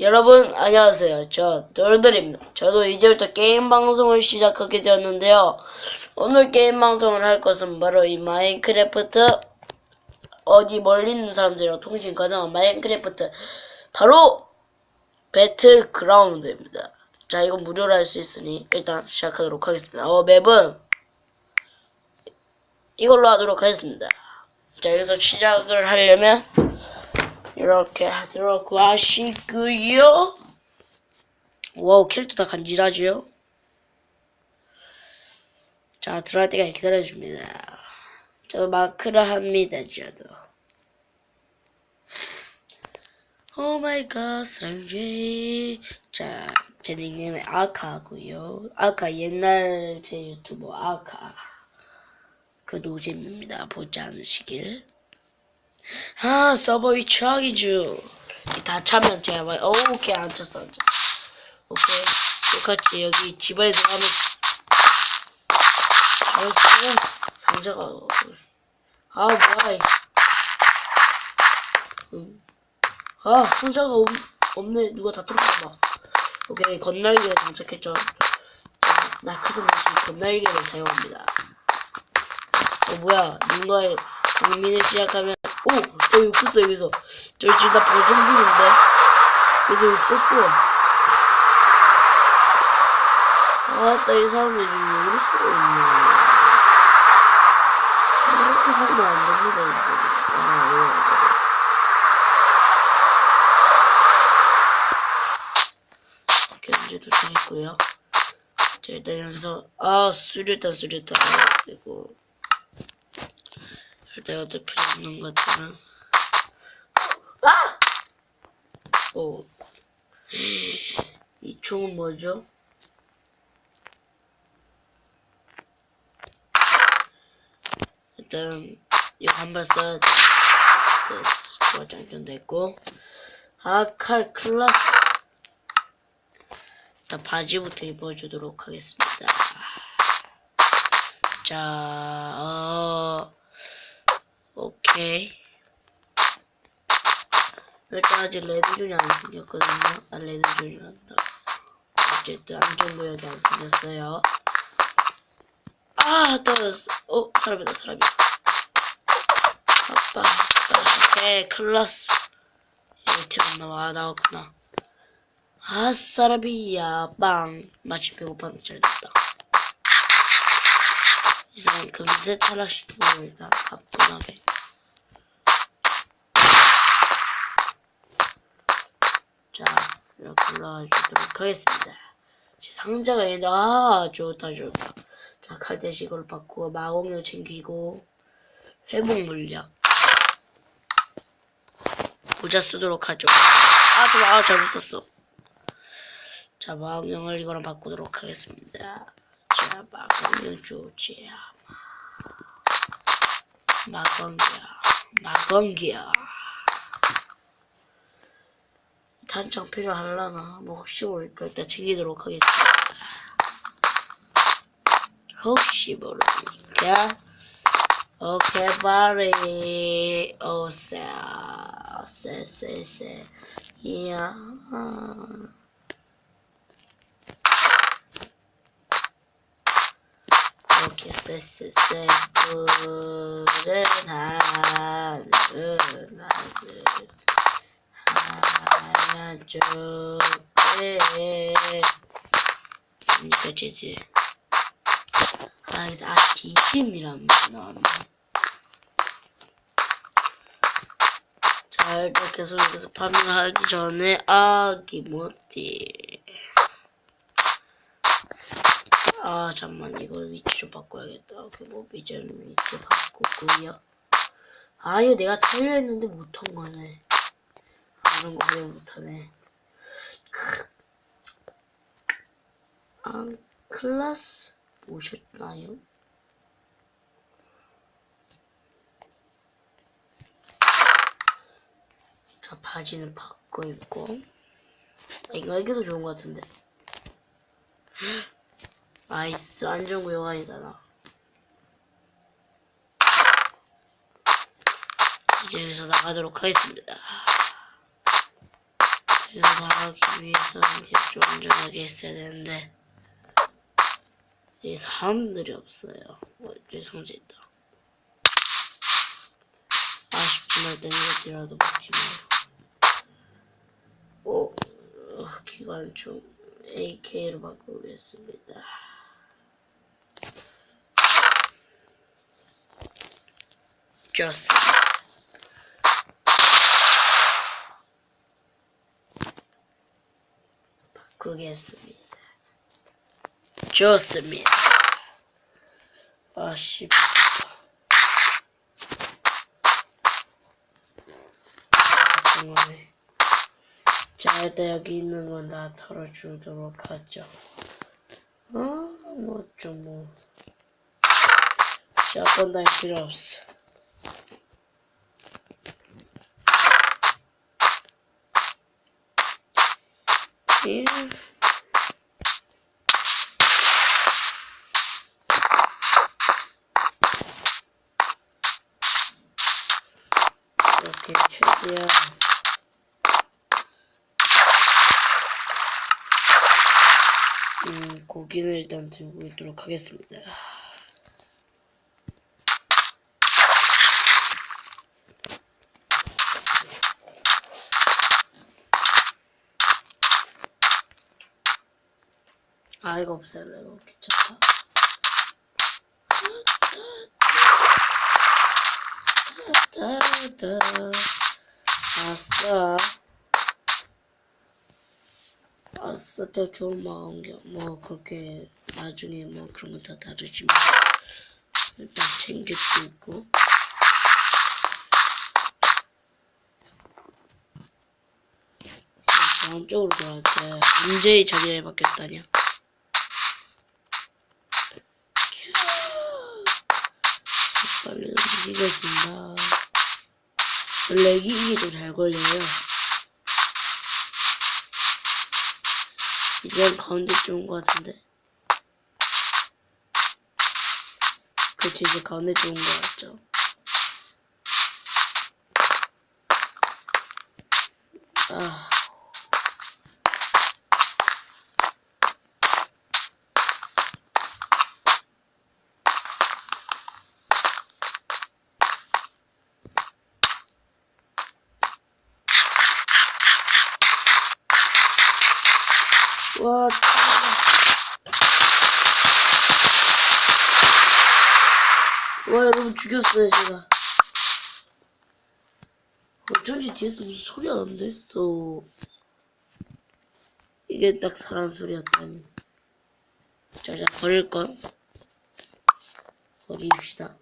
여러분 안녕하세요. 저 돌돌입니다. 저도 이제부터 게임 방송을 시작하게 되었는데요. 오늘 게임 방송을 할 것은 바로 이 마인크래프트 어디 멀리 있는 사람들이랑 통신 가능한 마인크래프트 바로 배틀그라운드입니다. 자 이건 무료로 할 수 있으니 일단 시작하도록 하겠습니다. 어 맵은 이걸로 하도록 하겠습니다. 자 여기서 시작을 하려면 이렇게 하도록 하시고요. 와우 캐릭터 다 간지라지요. 자 들어갈 때까지 기다려줍니다. 저도 마크를 합니다. 저도. 오 마이 갓 사랑해. 자, 제 닉네임은 아카고요. 아카 옛날 제 유튜버 아카. 그 노잼입니다. 보지 않으시길. 아 서버 위치하기죠 다 차면 제가 막 어, 오케이 안 쳤어 안 쳤어. 오케이. 똑같이 여기 집안에 들어가면 잘치면 상자가 아 뭐야 이. 음. 아 상자가 없, 없네. 누가 다 털어봐. 오케이 건날개에 장착했죠. 자, 나크는 지금 건날개를 사용합니다. 어 뭐야 누군가의 국민을 시작하면 오! 저욕 썼어 여기서. 저 지금 나 방송 중인데. 여기서 욕 썼어. 아따 이 사람들이 왜 이럴 수가 있냐 이렇게 살면 안 됩니다 이제. 아 예. 문제 도착했고요. 자 일단 여기서 아 수류탄 수류탄. 그리고 내가 또 필요 없는 것들은 아! 오. 이 총은 뭐죠? 일단 이거 한발 써야 돼. 됐어. 좋아 장전 됐고 아 칼 클라스 일단 바지부터 입어주도록 하겠습니다. 자, 어... 오케이. 일단 아직 레드존이 안 생겼거든요. 아, 레드존이란다. 어쨌든 안전구역이 안 생겼어요. 아, 떨어졌어. 어, 사람이다, 사람이다. 아빠. 오케이, 클라스. 여기 팀안 나와, 아, 나왔구나. 아, 사람이야, 빵. 마치 배고팠는데 잘 됐다. 이 사람 금세 탈락시키고 일단 가뿐하게. 자, 이렇게 올라가주도록 하겠습니다. 제 상자가 아, 좋다, 좋다. 자, 칼 대신 이걸 받고, 마공력 챙기고, 회복 물약. 모자 쓰도록 하죠. 아, 좀, 아, 잘못 썼어. 자, 마공력을 이거랑 바꾸도록 하겠습니다. 자, 마공력 좋지. 마건기야, 마건기야. 단창 필요하려나? 뭐 혹시 모르니까 일단 챙기도록 하겠습니다. 혹시 모르니까. 오케이 바리 오세 오세세세 이야. 오케이 세세세 푸른 하늘 하늘 하얀 쪽에 그러니까 지지 아, 말이 나왔네. 자, 일단 계속 여기서 파밍을 하기 전에, 아기 뭐지. 아, 잠만, 이걸 위치 좀 바꿔야겠다. 오케이, 뭐, 이제 위치 바꾸고요. 아, 이거 내가 틀려 했는데 못한 거네. 이런 거 그냥 못하네. 아, 클라스 오셨나요? 자, 바지는 바꿔 입고. 아, 이거 이게 더 좋은 것 같은데. 나이스, 안전구역 아니다, 나. 이제 여기서 나가도록 하겠습니다. 이거 나가기 위해서 이제 좀 안전하게 했어야 되는데 이 사람들이 없어요. 어째 성질다. 아쉽지만 땡겨지라도 먹지 마요. 오, 어, 기관총 AK로 바꾸겠습니다. 좋습니다. 바꾸겠습니다. 좋습니다. 아씨. 자, 일단 여기 있는 건 다 털어주도록 하죠. 아, 뭐, 좀, 뭐. 샷건 다 필요 없어. 예. 이렇게 최대한 음, 고기는 일단 들고 있도록 하겠습니다. 아, 이거 없앨래. 이거 귀찮다. 아싸. 아싸, 더 좋은 마음겨. 뭐, 그렇게, 나중에 뭐, 그런 건다 다르지만. 일단 챙길 수 있고. 다음 쪽으로 돌아야 돼. 언제 이 자리에 바뀌었다냐? 움직여진다. 렉이 이게 더 잘 걸려요. 이젠 가운데 좋은 것 같은데. 그치, 이제 가운데 좋은 것 같죠. 아. 와, 와, 여러분 죽였어요, 제가. 어쩐지 뒤에서 무슨 소리가 난다 했어. 이게 딱 사람 소리였다니. 자, 자, 버릴까? 버립시다.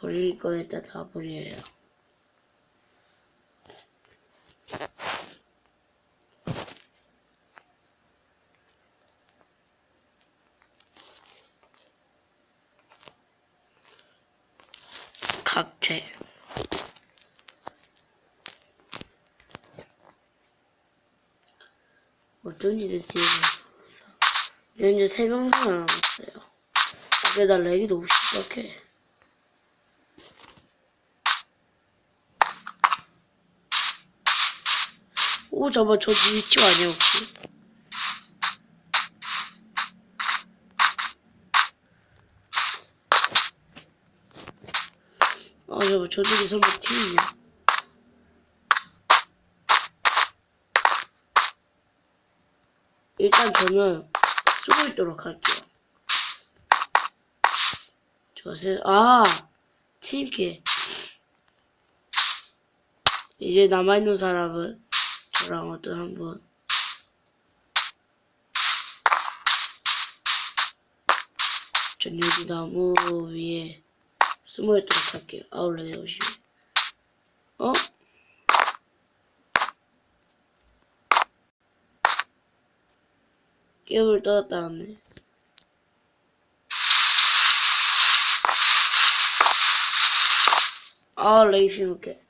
버릴 건 일단 다 버려요. 각퇴. 어쩐지 내 뒤에서 현재 세명 살아남았어요. 근데 나 렉이 너무 심각해. 오, 잠깐만, 저 니티 아니야, 혹시? 아, 잠깐만, 저쪽에 설마 팀이냐? 일단 저는 쓰고 있도록 할게요. 저세, 아! 팀키. 이제 남아있는 사람은 저랑 어떤 한번 전 여기 나무 위에 숨어있도록 할게요. 아울렛에 오시면. 어? 깨물 떠났다 왔네. 아, 레이싱 이렇게.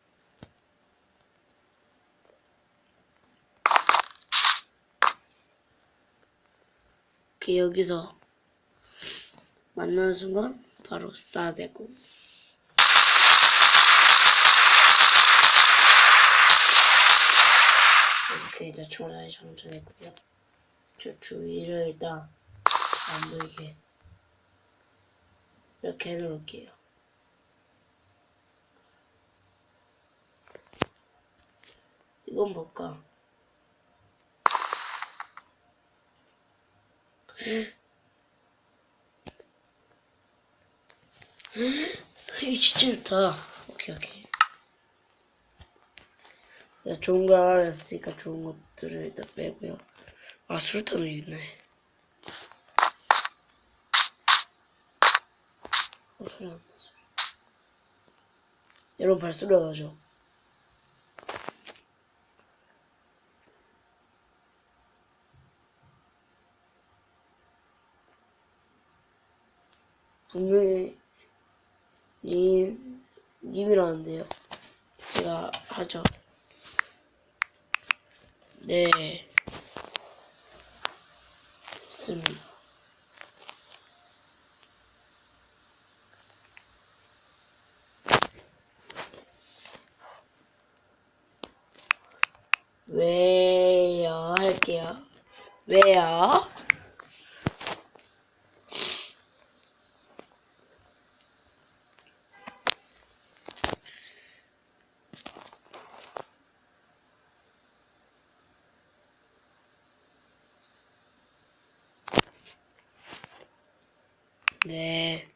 이렇게 여기서 만나는 순간 바로 싸대고. 이렇게 이제 총알이 정전했고요. 저 주위를 일단 안 보이게 이렇게 해놓을게요. 이건 뭘까? 이거 진짜 좋다. 오케이, 오케이. 내가 좋은 걸 알았으니까 좋은 것들을 일단 빼고요. 아, 수류탄도 있네. 어, 소리 안 나죠. 여러분 발소리가 나죠? 분명히 님, 님이라는데요. 제가 하죠. 네. 있습니다. 왜요? 할게요. 왜요? 네.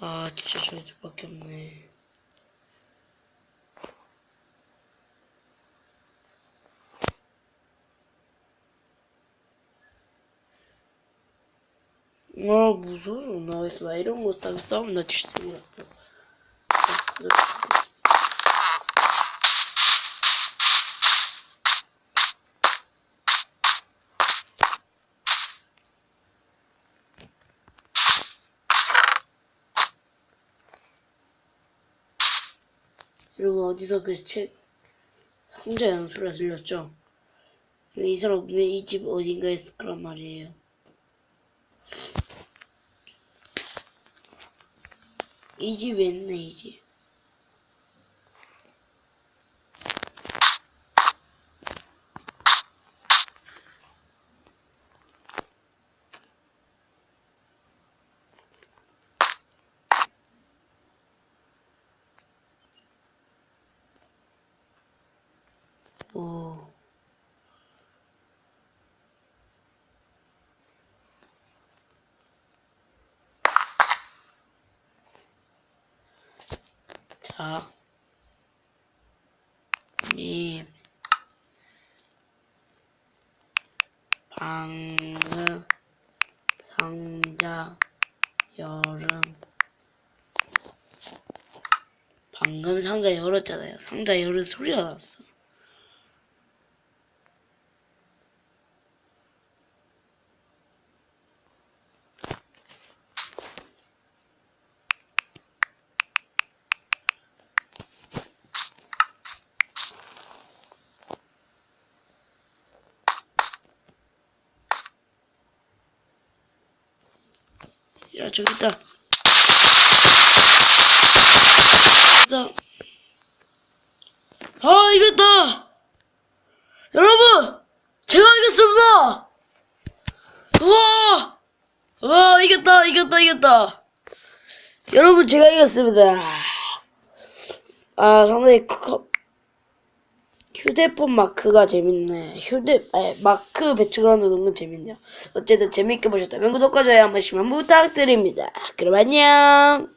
아, 진짜 저희 둘밖에 없네. 아, 무서워. 어. 어디서 그 책 상자 연소리가 들렸죠? 이 사람 분명히 이집 어딘가에 있을 거란 말이에요. 이 집에 있네 이 집. 오. 자. 님. 방금 상자 여름 방금 상자 열었잖아요. 상자 열은 소리가 났어. 야 저기 있다. 자. 아 이겼다. 여러분 제가 이겼습니다. 우와 우와 이겼다 이겼다 이겼다. 여러분 제가 이겼습니다. 아 상당히 커, 휴대폰 마크가 재밌네. 휴대 에, 마크 배출하는 건 재밌네요. 어쨌든 재밌게 보셨다면 구독과 좋아요 한 번씩만 부탁드립니다. 그럼 안녕.